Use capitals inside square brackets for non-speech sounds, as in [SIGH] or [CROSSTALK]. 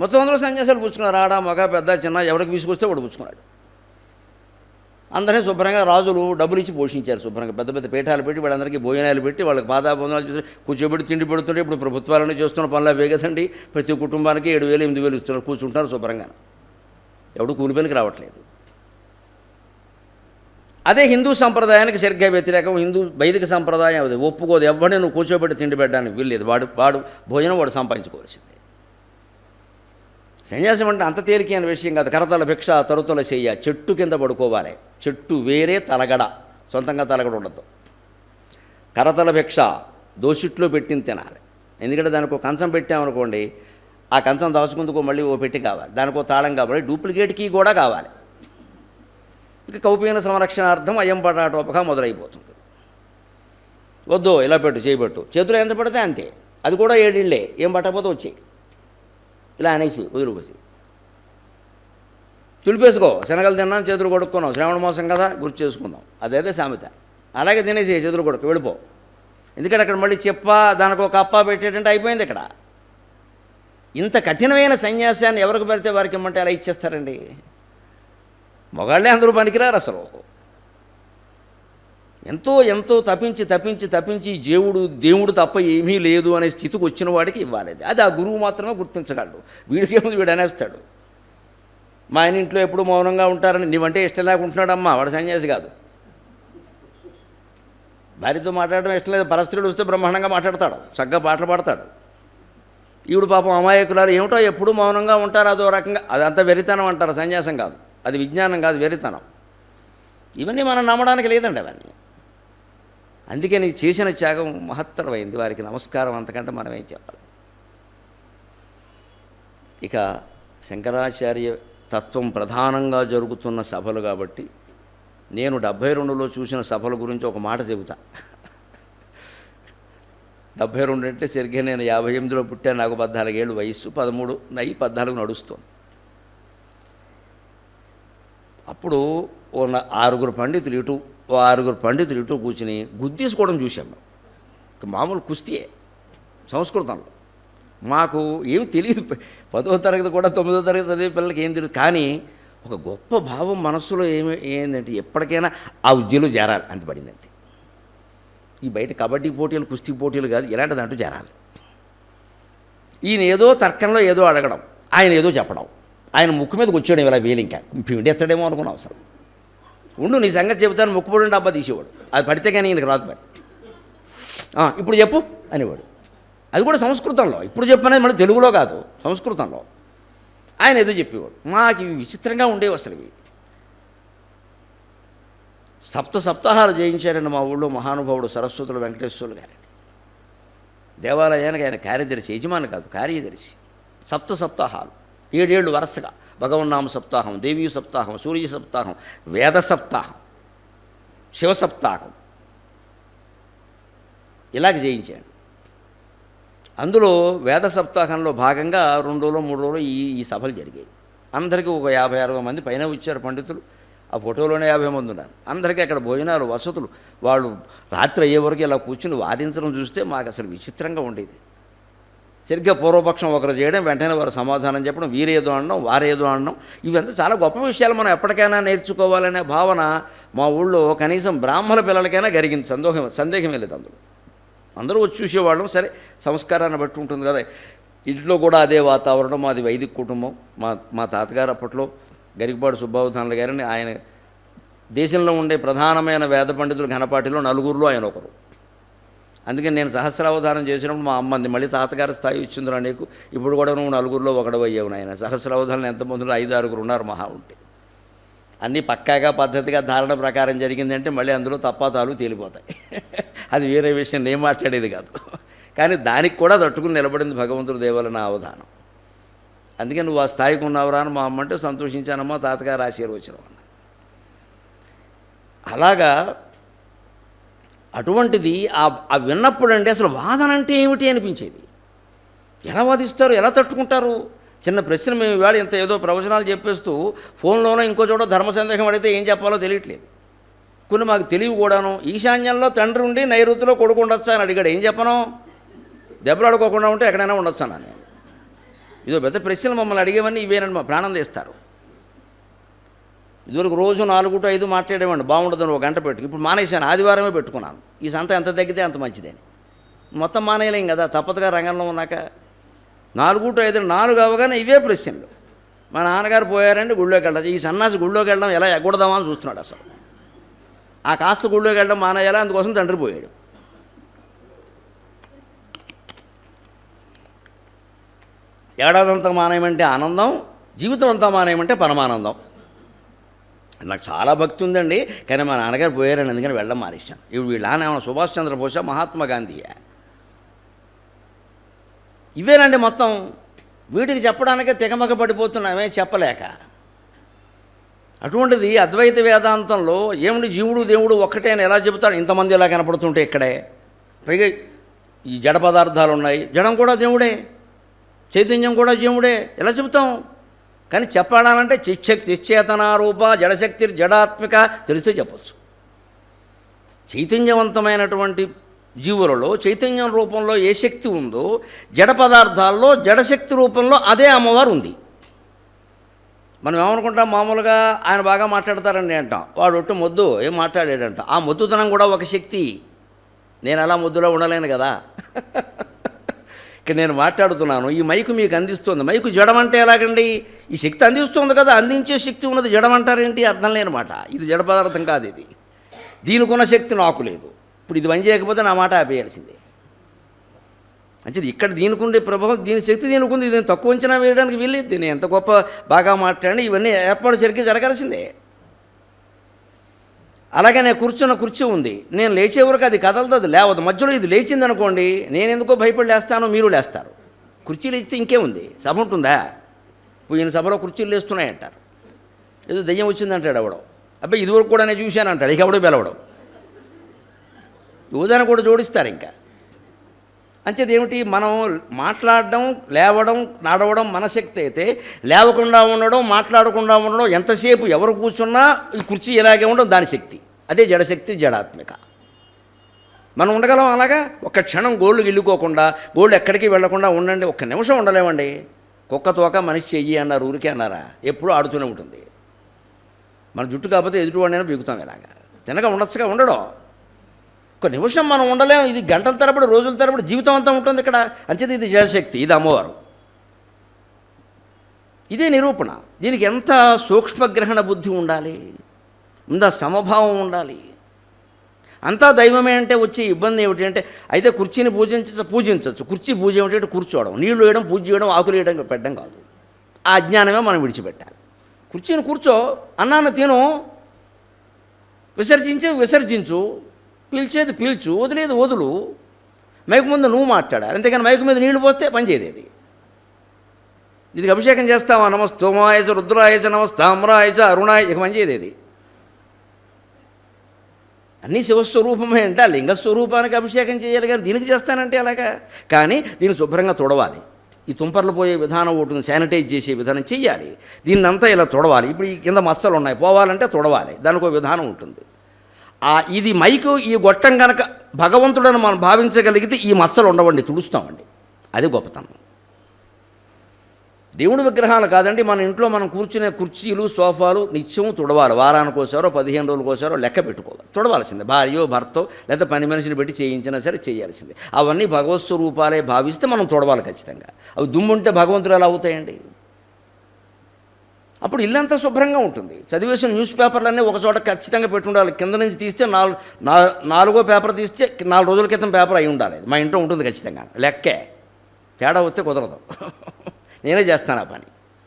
మొత్తం అందరూ సన్యాసాలు పుచ్చుకున్నారు. ఆడ మగ పెద్ద చిన్న ఎవరికి విసుకొస్తే వాడు పుచ్చుకున్నాడు. అందరినీ శుభ్రంగా రాజులు డబ్బులు ఇచ్చి పోషించారు శుభ్రంగా. పెద్ద పెద్ద పీఠాలు పెట్టి వాళ్ళందరికీ భోజనాలు పెట్టి వాళ్ళకి పాదాబంధాలు చేసి కూర్చోబెట్టి తిండి పెడుతుంటే ఇప్పుడు ప్రభుత్వాలను చేస్తున్న పనులు అవే కదండి. ప్రతి కుటుంబానికి ఏడు వేలు ఎనిమిది వేలు ఇస్తున్నారు. కూర్చుంటున్నారు శుభ్రంగా. ఎవడు కూలి పనికి రావట్లేదు. అదే హిందూ సంప్రదాయానికి సరిగ్గా వ్యతిరేకం. హిందూ వైదిక సంప్రదాయం అది. ఒప్పుకోదు. ఎవరిని నువ్వు కూర్చోబెట్టి తిండి పెట్టడానికి వీల్లేదు. వాడు వాడు భోజనం వాడు సంపాదించుకోవాల్సింది. సన్యాసం అంటే అంత తేలికైన విషయం కాదు. కరతల భిక్ష తరుతల చెయ్య చెట్టు కింద పడుకోవాలి. చెట్టు వేరే తలగడ. సొంతంగా తలగడ ఉండదు. కరతల భిక్ష దోసిట్లో పెట్టింది తినాలి. ఎందుకంటే దానికి ఒక కంచం పెట్టామనుకోండి ఆ కంచం దాచుకుందుకు మళ్ళీ ఓ పెట్టి కావాలి. దానికో తాళం కావాలి. డూప్లికేట్ కీ కూడా కావాలి. ఇంకా కౌపీన సంరక్షణార్థం అయం పటాటోపగా మొదలైపోతుంది. వద్దు ఇలా పెట్టు చేయబెట్టు చేతులు ఎంత పడితే అంతే. అది కూడా ఏడిళ్ళే ఏం పట్టకపోతే వచ్చేయి. ఇలా అనేసి వదిలిపోసి. తులిపేసుకో శనగలు తిన్నాను చేతులు కొడుక్కున్నాం శ్రావణ మాసం కదా గుర్తు చేసుకుందాం. అదైతే సామెత. అలాగే తినేసి చేతులు కొడుకు వెళ్ళిపో. ఎందుకంటే అక్కడ మళ్ళీ చెప్ప దానికి ఒక అప్ప పెట్టేటంటే అయిపోయింది ఇక్కడ. ఇంత కఠినమైన సన్యాసాన్ని ఎవరికి పెడితే వారికి ఇమ్మంటే అలా ఇచ్చేస్తారండి? మొగాళ్ళే అందరూ పనికిరారు అసలు. ఎంతో ఎంతో తప్పించి తప్పించి తప్పించి దేవుడు దేవుడు తప్ప ఏమీ లేదు అనే స్థితికి వచ్చిన వాడికి ఇవ్వాలేదు అది. అది ఆ గురువు మాత్రమే గుర్తించగలడు. వీడికేముంది వీడు అనేస్తాడు. మా ఆయన ఇంట్లో ఎప్పుడు మౌనంగా ఉంటారని నీవంటే ఇష్టం లేకుంటున్నాడమ్మా వాడు సన్యాసి కాదు. భార్యతో మాట్లాడడం ఇష్టం లేదు. పరస్త్రీడు వస్తే బ్రహ్మాండంగా మాట్లాడతాడు. చక్కగా పాటలు పాడతాడు. ఈవిడు పాపం అమాయకులారు ఏమిటో ఎప్పుడు మౌనంగా ఉంటారు. అదో రకంగా అదంతా వెరితనం అంటారు. సన్యాసం కాదు. అది విజ్ఞానం కాదు వెరితనం ఇవన్నీ మనం నమ్మడానికి లేదండి అవన్నీ. అందుకే నీకు చేసిన త్యాగం మహత్తరమైంది. వారికి నమస్కారం అంతకంటే మనం ఏం చెప్పాలి? ఇక శంకరాచార్య తత్వం ప్రధానంగా జరుగుతున్న సభలు కాబట్టి నేను డెబ్భై రెండులో చూసిన సభల గురించి ఒక మాట చెబుతా. డెబ్భై రెండు అంటే సరిగ్గా నేను యాభై ఎనిమిదిలో పుట్టాను నాకు పద్నాలుగేళ్ళు వయస్సు పదమూడు నై పద్నాలుగు నడుస్తుంది. అప్పుడు ఓ ఆరుగురు పండితులు ఇటు ఆరుగురు పండితులు ఇటు కూర్చుని గుద్దీసుకోవడం చూసాము మేము మామూలు కుస్తీయే సంస్కృతంలో. మాకు ఏం తెలియదు పదో తరగతి కూడా తొమ్మిదో తరగతి చదివే పిల్లలకి ఏం తెలియదు. కానీ ఒక గొప్ప భావం మనస్సులో ఏమి ఏంటంటే ఎప్పటికైనా ఆ ఉద్యోగంలో చేరాలి అంత పడింది అంతే ఈ బయట కబడ్డీ పోటీలు కుస్తీ పోటీలు కాదు ఇలాంటి దాంట్లో చేరాలి. ఈయన ఏదో తర్కంలో ఏదో అడగడం ఆయన ఏదో చెప్పడం ఆయన ముక్కు మీదకి వచ్చాడు ఇలా వేలు పిండి ఎత్తడేమో అనుకున్నాం అసలు ఉండు నీ సంగతి చెబుతాను ముక్కుపడి డబ్బా తీసేవాడు. అది పడితే కానీ ఈయనకు రాదు మరి. ఇప్పుడు చెప్పు అనేవాడు. అది కూడా సంస్కృతంలో. ఇప్పుడు చెప్పనేది మళ్ళీ తెలుగులో కాదు సంస్కృతంలో. ఆయన ఏదో చెప్పేవాడు. మాకు ఇవి విచిత్రంగా ఉండేవి అసలు ఇవి. సప్త సప్తాహాలు జయించారండి మా ఊళ్ళో మహానుభావుడు సరస్వతులు వెంకటేశ్వరులు గారండి దేవాలయానికి ఆయన కార్యదర్శి యజమాని కాదు కార్యదర్శి. సప్త సప్తాహాలు. ఏడేళ్ళు వరుసగా. భగవన్నామ సప్తాహం దేవీ సప్తాహం సూర్య సప్తాహం వేద సప్తాహం శివ సప్తాహం. ఇలాగ చేయించాను అందులో వేద సప్తాహంలో భాగంగా రెండు రోజులు మూడు రోజులు ఈ ఈ సభలు జరిగాయి. అందరికీ ఒక యాభై అరవై మంది పైన వచ్చారు పండితులు. ఆ ఫోటోలోనే యాభై మంది ఉన్నారు. అందరికీ అక్కడ భోజనాలు వసతులు. వాళ్ళు రాత్రి అయ్యే వరకు ఇలా కూర్చుని వాదించడం చూస్తే మాకు అసలు విచిత్రంగా ఉండేది. సరిగ్గా పూర్వపక్షం ఒకరు చేయడం వెంటనే వారు సమాధానం చెప్పడం వీరేదో అనడం వారేదో అనడం ఇవంతా చాలా గొప్ప విషయాలు మనం ఎప్పటికైనా నేర్చుకోవాలనే భావన మా ఊళ్ళో కనీసం బ్రాహ్మణ పిల్లలకైనా జరిగింది సందేహం సందేహమే లేదు అందులో. అందరూ వచ్చి చూసేవాళ్ళం. సరే సంస్కారాన్ని బట్టి ఉంటుంది కదా. ఇంట్లో కూడా అదే వాతావరణం. మాది వైదిక కుటుంబం. మా మా తాతగారు అప్పట్లో గరికపాడు సుబ్బావధానులు గారిని ఆయన దేశంలో ఉండే ప్రధానమైన వేద పండితులు ఘనపాటిలో నలుగురిలో ఆయన ఒకరు. అందుకని నేను సహస్రావధానం చేసినప్పుడు మా అమ్మంది మళ్ళీ తాతగారి స్థాయి ఇచ్చిందిరా నీకు. ఇప్పుడు కూడా నువ్వు నలుగురిలో ఒకడు అయ్యావు నాయన. సహస్రావధానం ఎంతమందిలో ఐదు ఆరుగురు ఉన్నారు మహా ఉంటే. అన్నీ పక్కాగా పద్ధతిగా ధారణ ప్రకారం జరిగిందంటే మళ్ళీ అందులో తప్పాతాలు తేలిపోతాయి. [LAUGHS] అది వేరే విషయం నేను మాట్లాడేది కాదు. కానీ దానికి కూడా తట్టుకుని నిలబడింది భగవంతుడు దేవాల నా అవధానం. అందుకే నువ్వు ఆ స్థాయికి ఉన్నావురా అని మా అమ్మంటే సంతోషించానమ్మా తాతగారు ఆశీర్వచనం అన్న అలాగా అటువంటిది ఆ విన్నప్పుడు అండి అసలు వాదన అంటే ఏమిటి అనిపించేది. ఎలా వాదిస్తారు ఎలా తట్టుకుంటారు? చిన్న ప్రశ్న మేము ఇవాళ ఇంత ఏదో ప్రవచనాలు చెప్పేస్తూ ఫోన్లోనో ఇంకో చోట ధర్మ సందేహం అడిగితే ఏం చెప్పాలో తెలియట్లేదు. కొన్ని మాకు తెలివి కూడాను ఈశాన్యంలో తండ్రి ఉండి నైరుతిలో కొడుకు ఉండొచ్చా అని అడిగాడు. ఏం చెప్పను? దెబ్బలాడుకోకుండా ఉంటే ఎక్కడైనా ఉండొచ్చు నేను ఇదో పెద్ద ప్రశ్నలు మమ్మల్ని అడిగేవన్నీ ఇవేనని మా ప్రాణం తీస్తారు. ఇదివరకు రోజు నాలుగు టు ఐదు మాట్లాడేవాడిని. బాగుండదని ఒక గంట పెట్టుకు. ఇప్పుడు మానేశాను. ఆదివారమే పెట్టుకున్నాను. ఈ సంత ఎంత తగ్గితే అంత మంచిదని. మొత్తం మానేయలేం కదా. తప్పదుగా రంగంలో ఉన్నాక నాలుగు టు ఐదు నాలుగు అవగానే ఇవే ప్రశ్నలు. మా నాన్నగారు పోయారంటే గుళ్ళోకి వెళ్ళదు ఈ సన్నాసి గుళ్ళోకి వెళ్ళడం ఎలా ఎగ్గొడదామా అని చూస్తున్నాడు అసలు. ఆ కాస్త గుళ్ళోకి వెళ్ళడం మానేయాలా? అందుకోసం తండ్రి పోయాడు. ఏడాదంతా మానేయమంటే ఆనందం జీవితం అంతా మానేయమంటే పరమానందం. నాకు చాలా భక్తి ఉందండి. కానీ మా నాన్నగారు పోయారని అందుకని వెళ్ళడం మానేశాను. ఇప్పుడు వీళ్ళ నాన్న సుభాష్ చంద్రబోసా మహాత్మా గాంధీయా ఇవేనండి మొత్తం. వీటికి చెప్పడానికే తెగమగ పడిపోతున్నామే చెప్పలేక. అటువంటిది అద్వైత వేదాంతంలో ఏమిటి జీవుడు దేవుడు ఒక్కటే అని ఎలా చెబుతాడు? ఇంతమంది ఎలా కనపడుతుంటే ఇక్కడే. పైగా ఈ జడ పదార్థాలు ఉన్నాయి జడం కూడా దేవుడే. చైతన్యం కూడా దేవుడే. ఎలా చెబుతాం? కానీ చెప్పడాలంటే చిచ్చక్తి చిచ్చేతనారూప జడశక్తి జడాత్మిక తెలిస్తే చెప్పచ్చు. చైతన్యవంతమైనటువంటి జీవులలో చైతన్యం రూపంలో ఏ శక్తి ఉందో జడ పదార్థాల్లో జడశక్తి రూపంలో అదే అమ్మవారు ఉంది. మనం ఏమనుకుంటాం? మామూలుగా ఆయన బాగా మాట్లాడతారండి అంటాం. వాడు ఒట్టు మొద్దు ఏం మాట్లాడాడంట ఆ మొద్దుతనం కూడా ఒక శక్తి. నేను అలా మొద్దులో ఉండలేను కదా. ఇక్కడ నేను మాట్లాడుతున్నాను ఈ మైకు మీకు అందిస్తుంది. మైకు జడమంటే ఎలాగండి? ఈ శక్తి అందిస్తుంది కదా అందించే శక్తి ఉన్నది జడమంటారేంటి అర్థం లేని మాట. ఇది జడ పదార్థం కాదు ఇది. దీనికున్న శక్తి నాకు లేదు. ఇప్పుడు ఇది పని చేయకపోతే నా మాట ఆపేయాల్సిందే. మంచిది ఇక్కడ దీనికి ఉండే ప్రభావం దీని శక్తి దీనికి ఉంది దీన్ని తక్కువ అంచనా వేయడానికి వీల్లేదు. దీన్ని ఎంత గొప్ప బాగా మాట్లాడి ఇవన్నీ ఏర్పాటు జరిగి జరగాల్సిందే. అలాగే నేను కూర్చున్న కుర్చీ ఉంది. నేను లేచే వరకు అది కదలదు అది లేవదు. మధ్యలో ఇది లేచింది అనుకోండి నేను ఎందుకో భయపడి లేస్తాను మీరు లేస్తారు. కుర్చీ లేచితే ఇంకేముంది సభ ఉంటుందా? పోయిన సభలో కుర్చీలు లేస్తున్నాయంటారు. ఏదో దయ్యం వచ్చిందంటాడు అవడం అబ్బాయి ఇదివరకు కూడా నేను చూశాను అంటాడు ఇక ఎవడో పిలవడం. యోధాన్ని కూడా జోడిస్తారు ఇంకా. అంచేది ఏమిటి మనం మాట్లాడడం లేవడం నడవడం మన శక్తి అయితే లేవకుండా ఉండడం మాట్లాడకుండా ఉండడం ఎంతసేపు ఎవరు కూర్చున్నా ఈ కుర్చీ ఇలాగే ఉండడం దాని శక్తి. అదే జడశక్తి జడాత్మిక. మనం ఉండగలం అలాగా? ఒక క్షణం గోళ్ళు గిల్లుకోకుండా గోళ్ళు ఎక్కడికి వెళ్ళకుండా ఉండండి. ఒక్క నిమిషం ఉండలేమండి. కుక్క తోక మనిషి చెయ్యి అన్నారు ఊరికే అన్నారా? ఎప్పుడూ ఆడుతూనే ఉంటుంది. మన జుట్టు కాకపోతే ఎదుటివాడినైనా బిగుతాం ఇలాగా. తినగా ఉండొచ్చుగా ఉండడం. ఒక నిమిషం మనం ఉండలేము ఇది గంటల తరబడి రోజుల తరబడి జీవితం అంతా ఉంటుంది ఇక్కడ. అంచేది ఇది జలశక్తి ఇది అమ్మవారు. ఇదే నిరూపణ. దీనికి ఎంత సూక్ష్మగ్రహణ బుద్ధి ఉండాలి? ఇంత సమభావం ఉండాలి? అంతా దైవమే అంటే వచ్చే ఇబ్బంది ఏమిటి అంటే అయితే కుర్చీని పూజించ పూజించవచ్చు. కుర్చీ పూజ ఏమిటంటే కూర్చోవడం. నీళ్ళు వేయడం పూజ చేయడం ఆకులు వేయడం పెట్టడం కాదు. ఆ అజ్ఞానమే మనం విడిచిపెట్టాలి. కుర్చీని కూర్చో అన్నాను తిను విసర్జించే విసర్జించు. పిలిచేది పిలుచు వదిలేదు వదులు. మైకు ముందు నువ్వు మాట్లాడాలి. అంతేకాని మైకు మీద నీళ్ళు పోస్తే పనిచేయదు దీనికి అభిషేకం చేస్తావా? నమస్తోమాయచ రుద్రాయచ నమస్తామ్రాయచ అరుణాయ ఇక పనిచేయదు అన్నీ శివస్వరూపమే అంటే ఆ లింగస్వరూపానికి అభిషేకం చేయాలి కానీ దీనికి చేస్తానంటే అలాగా కానీ దీన్ని శుభ్రంగా తొడవాలి. ఈ తుంపర్లు పోయే విధానం ఒకటి శానిటైజ్ చేసే విధానం చెయ్యాలి. దీన్నంతా ఇలా తొడవాలి. ఇప్పుడు ఈ కింద మచ్చలు ఉన్నాయి పోవాలంటే తొడవాలి. దానికి ఒక విధానం ఉంటుంది. ఇది మైకు ఈ గొట్టం కనుక భగవంతుడని మనం భావించగలిగితే ఈ మచ్చలు ఉండవండి తుడుస్తామండి. అది గొప్పతనం. దేవుడి విగ్రహాలు కాదండి మన ఇంట్లో మనం కూర్చునే కుర్చీలు సోఫాలు నిత్యం తుడవాలి. వారానికి కోసారో పదిహేను రోజులు కోసారో లెక్క పెట్టుకోవాలి. తుడవాల్సిందే. భార్యో భర్తో లేదా పని మనిషిని పెట్టి చేయించినా సరే చేయాల్సిందే. అవన్నీ భగవత్ స్వరూపాలే భావిస్తే మనం తుడవాలి ఖచ్చితంగా. అవి దుమ్ముంటే భగవంతుడు ఎలా అవుతాయండి? అప్పుడు ఇల్లంతా శుభ్రంగా ఉంటుంది. చదివేసిన న్యూస్ పేపర్లన్నీ ఒక చోట ఖచ్చితంగా పెట్టుండాలి. కింద నుంచి తీస్తే నాలుగు నాలుగో పేపర్ తీస్తే నాలుగు రోజుల క్రితం పేపర్ అయి ఉండాలి. మా ఇంట్లో ఉంటుంది ఖచ్చితంగా. లెక్కే. తేడా వస్తే కుదరదు. [LAUGHS] నేనే చేస్తాను ఆ పని.